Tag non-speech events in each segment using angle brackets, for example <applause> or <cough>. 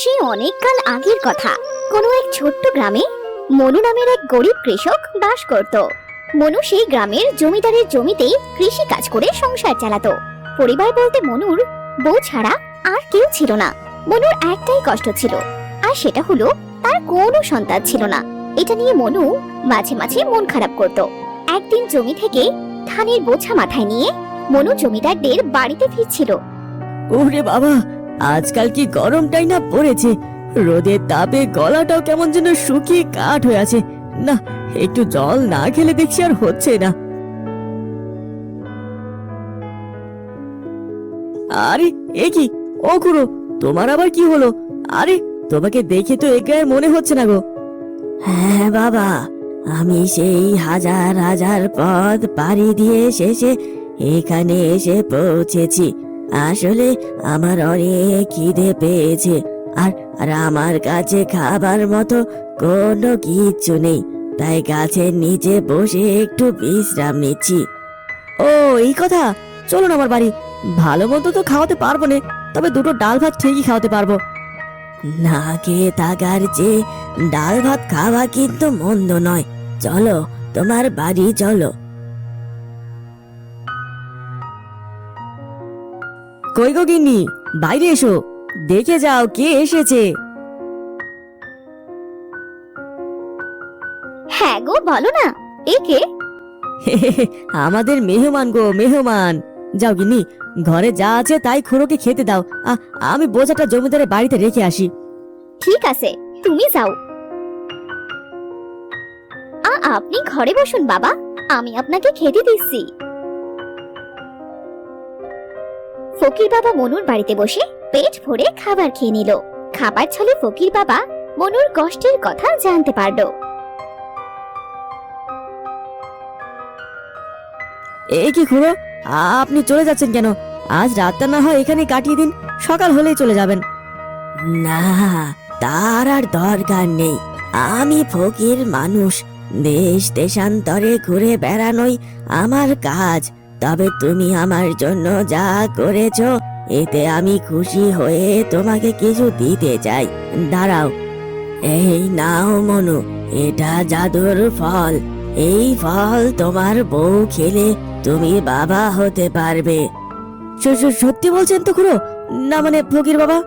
সে অনেক কাল আগের কথা। কোনো এক ছোট্ট গ্রামে মনু নামের এক গরিব কৃষক বাস করত। মনু সেই গ্রামের জমিদারের জমিতেই কৃষি কাজ করে সংসার চালাতো। পরিবার বলতে মনুর বউ ছাড়া আর কেউ ছিল না। মনুর একটাই কষ্ট ছিল, আর সেটা হলো তার কোনো সন্তান ছিল না। এটা নিয়ে মনু মাঝে মাঝে মন খারাপ করত। একদিন জমি থেকে ধানের বোঝা মাথায় নিয়ে মনু জমিদারদের বাড়িতে ফিরছিল। ওরে বাবা, আজকাল কি গরমটাই না পড়েছে? রোদের তাপে গলাটাও কেমন যেন শুকিয়ে কাঠ হয়ে আছে। না, একটু জল না খেলে দেখছি আর হচ্ছে না। আরে, এ কি? ও খুড়ো, তোমার আবার কি হলো? আরে, তোমাকে দেখে তো এ মনে হচ্ছে না গো। হ্যাঁ বাবা, আমি সেই হাজার হাজার পথ পাড়ি দিয়ে শেষে এখানে এসে পৌঁছেছি। আসলে আমার অনেক খিদে পেয়েছে, আর আর আমার কাছে খাবার মতো কোনো কিচ্ছু নেই, তাই গাছের নিচে বসে একটু বিশ্রাম নিচ্ছি। ও, এই কথা? চলুন আমার বাড়ি। ভালো মতো তো খাওয়াতে পারব না, তবে দুটো ডাল ভাত ঠিকই খাওয়াতে পারব। না খেয়ে থাকার চেয়ে ডাল ভাত খাওয়া কিন্তু মন্দ নয়। চলো, তোমার বাড়ি চলো। কই গো গিন্নি? বাইরে এসো। দেখে যাও কে এসেছে। হ্যাঁ গো বলো না। একে <laughs> আমাদের মেহমান গো মেহমান। যাও গিন্নি ঘরে যা আছে তাই খুড়োকে খেতে দাও। আমি বোঝাটা জমিদারের বাড়িতে রেখে আসি। ঠিক আছে তুমি যাও। আ আপনি ঘরে বসুন বাবা। আমি আপনাকে খেতে দিচ্ছি। ফকির বাবা মনুর বাড়িতে বসে পেট ভরে খাবার খেয়ে নিল। খাবার ছলে ফকির বাবা মনুর কষ্টের কথা জানতে পারল। এ কি খুড়ো? আপনি চলে যাচ্ছেন কেন? আজ রাতটা না হয় এখানে কাটিয়ে দিন সকাল হলেই চলে যাবেন। না তার আর দরকার নেই। আমি ফকির মানুষ দেশ দেশান্তরে ঘুরে বেড়ানোই আমার কাজ। তবে তুমি আমার জন্য যা করেছ এতে আমি খুশি হয়ে তোমাকে কিছু দিতে চাই। দাঁড়াও। এই নাও মনু এটা জাদুর ফল। এই ফল তোমার বউ খেলে তুমি বাবা হতে পারবে। সত্যি বলছেন তো খুড়ো? না মানে ফকির বাবা?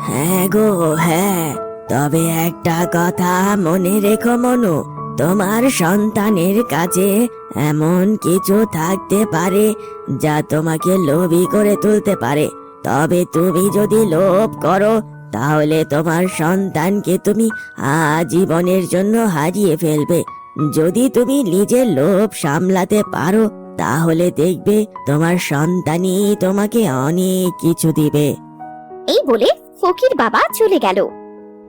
হ্যাঁ গো হ্যাঁ। তবে একটা কথা মনে রেখো মনু তোমার সন্তানের কাছে এমন কিছু থাকতে পারে যা তোমাকে লোভী করে তুলতে পারে। তবে তুমি যদি লোভ করো, তাহলে তোমার সন্তানকে তুমি আজীবনের জন্য হারিয়ে ফেলবে। যদি তুমি নিজের লোভ সামলাতে পারো, তাহলে দেখবে তোমার সন্তানই তোমাকে অনেক কিছু দিবে। এই বলে ফকির বাবা চলে গেল।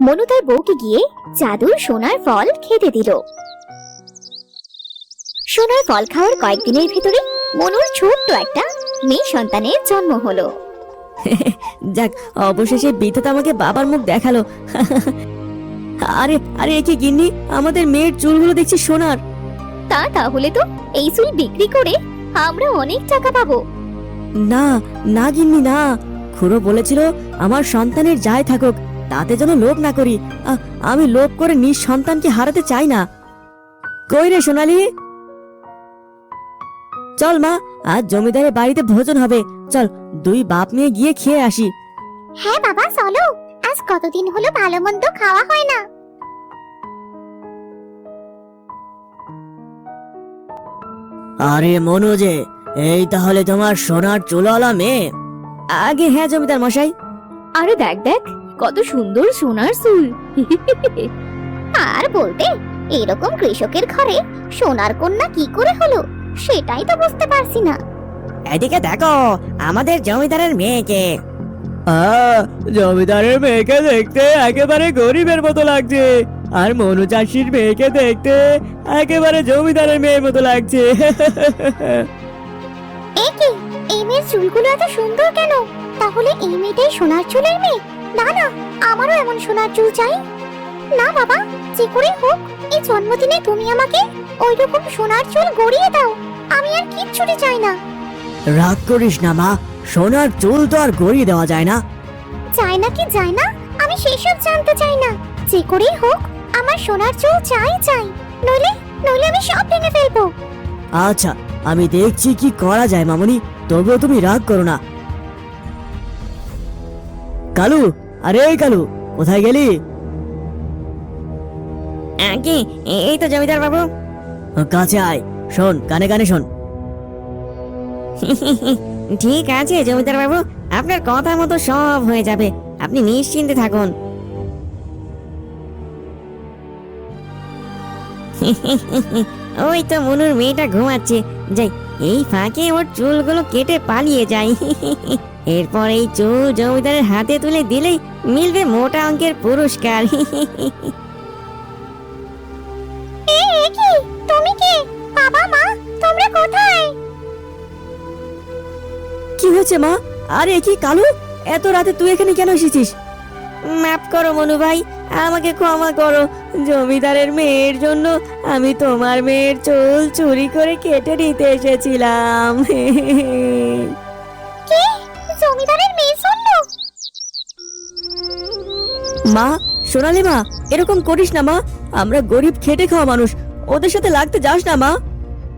মনু তার বউকে গিয়ে জাদুর সোনার ফল খেতে দিল। সোনার ফল খাওয়ার কয়েকদিনের ভিতরে মনুর ছোট্ট একটা মেয়ে সন্তানের জন্ম হলো। <laughs> যাক অবশেষে বিধাতা আমাকে বাবার মুখ দেখাল। <laughs> আরে আরে একে গিন্নি? আমাদের মেয়ের চুলগুলো দেখছি সোনার। তা তাহলে তো এই চুল বিক্রি করে আমরা অনেক টাকা পাবো। না না গিন্নি না। খুড়ো বলেছিল আমার সন্তানের যাই থাকুক তাতে যেন লোভ না করি। আমি লোভ করে নিজ সন্তানকে হারাতে চাই না। কই রে সোনালি? চল মা আজ জমিদারের বাড়িতে ভোজন হবে। চল দুই বাপ মেয়ে গিয়ে খেয়ে আসি। হ্যাঁ বাবা চলো। আজ কতদিন হলো ভালো মন্দ খাওয়া হয় না। আরে মনোজে এই তাহলে তোমার সোনার চুলওয়ালা মেয়ে। আগে হ্যাঁ জমিদার মশাই। আরে দেখ দেখ কত সুন্দর সোনার চুল। আর বলতে এরকম কৃষকের ঘরে সোনার কন্যা কি করে হলো? সেটাই তো বুঝতে পারছি না। এদিকে দেখো আমাদের জমিদারের মেয়েকে। জমিদারের মেয়েকে দেখতে একেবারে গরিবের মতো লাগছে। আর মনু চাষির মেয়েকে দেখতে একেবারে জমিদারের মেয়ের মতো লাগছে। <laughs> এ কি? এই মেয়ের চুলগুলো এত সুন্দর কেন? তাহলে এই মেয়েটাই সোনার চুলের মেয়ে? না না আমারও এমন সোনার চুল চাই। না বাবা যে করে হোক এই জন্মদিনে তুমি আমাকে ওই রকম সোনার চুল গড়িয়ে দাও। আমি আর কিচ্ছুটি চাই না। রাগ করিস না মা। সোনার চুল তো আর গড়িয়ে দেওয়া যায় না। চাই না কি যায় না? আমি সেসব জানতে চাই না। যে করেই হোক আমার সোনার চুল চাই চাই। নইলে নইলে আমি সব ভেঙে ফেলব। আচ্ছা আমি দেখছি কি করা যায় মামনি। তবুও তুমি রাগ করো না। কালু আরে কালু কোথায় গেলি? কি? এই তো জমিদার বাবু। কাছে আয়। শোন, কানে কানে শোন। <laughs> ঠিক আছে, জমিদার বাবু। আপনার কথা মতো সব হয়ে যাবে। আপনি নিশ্চিন্তে থাকুন। <laughs> ওই তো মনুর মেয়েটা ঘুমাচ্ছে। যাই, এই ফাঁকে ওর চুলগুলো কেটে পালিয়ে যাই <laughs> এরপর এই চুল জমিদারের হাতে তুলে দিলেই মিলবে মোটা অঙ্কের পুরস্কার। হয়েছে মা? আরে কি কালু? এত রাতে তুই এখানে কেন এসেছিস? মাফ করো মনু ভাই আমাকে ক্ষমা করো। জমিদারের মেয়ের জন্য আমি তোমার মেয়ের চুল চুরি করে কেটে নিতে এসেছিলাম। <laughs> কে? জমিদারের মেয়ে শুনলো মা সোনালি মা এরকম করিস না মা। আমরা গরিব খেটে খাওয়া মানুষ ওদের সাথে লাগতে যাস না মা।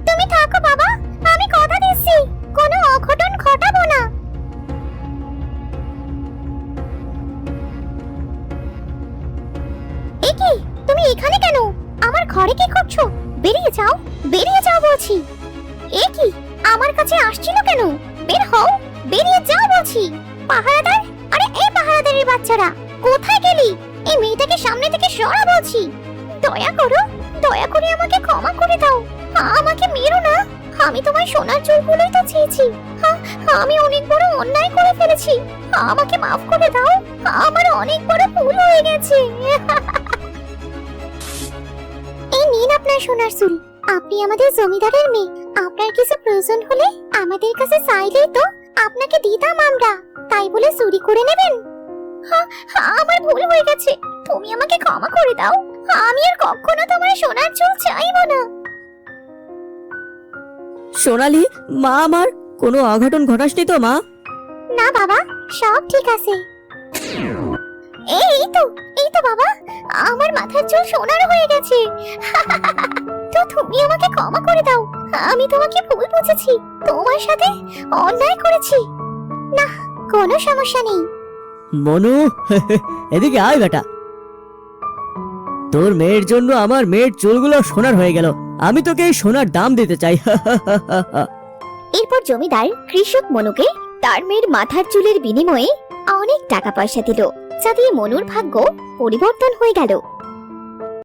তুমি থাকো বাবা আমি কথা দিচ্ছি। এ কি? তুমি এখানে কেন? আমার ঘরে কি করছ? বেরিয়ে যাও বেরিয়ে যাও বলছি। এ কি? আমার কাছে আসছিল কেন? বের হও, বেরিয়ে যাও বলছি। পাহারাদার? আরে এই পাহারাদারের বাচ্চারা, কোথায় গেলি? এই মেয়েটাকে সামনে থেকে সরা বলছি। দয়া করো, দয়া করে আমাকে ক্ষমা করে দাও। আমাকে মেরো না। আমি তোমার সোনার চুলগুলোই তো চেয়েছি। আমি অনেক বড় অন্যায় করে ফেলেছি। আমাকে মাফ করে দাও। আমার অনেক বড় ভুল হয়ে গেছে। <laughs> আপনার সোনার চুল আপনি আমাদের জমিদারের মেয়ে। আপনার কিছু প্রয়োজন হলে আমাদের কাছে চাইলেই তো আপনাকে দিতাম আমরা। তাই বলে চুরি করে নেবেন? আমার ভুল হয়ে গেছে। তুমি আমাকে ক্ষমা করে দাও। আমি আর কখনো তোমার সোনার চুল চাইব না। সোনালি মা আমার কোনো অঘটন ঘটাসনি তো মা? না বাবা সব ঠিক আছে। এই তো এই তো বাবা আমার মাথার চুল সোনার হয়ে গেছে। তো তুমি আমাকে ক্ষমা করে দাও আমি তোমাকে ভুল বুঝেছি তোমার সাথে অন্যায় করেছি। না কোনো সমস্যা নেই। মনু এদিকে আয় বেটা। তোর মেয়ের জন্য আমার মেয়ের চুলগুলো সোনার হয়ে গেল আমি তোকে এই সোনার দাম দিতে চাই। এরপর জমিদার কৃষক মনুকে তার মেয়ের মাথার চুলের বিনিময়ে অনেক টাকা পয়সা দিল। যা দিয়ে মনুর ভাগ্য পরিবর্তন হয়ে গেল।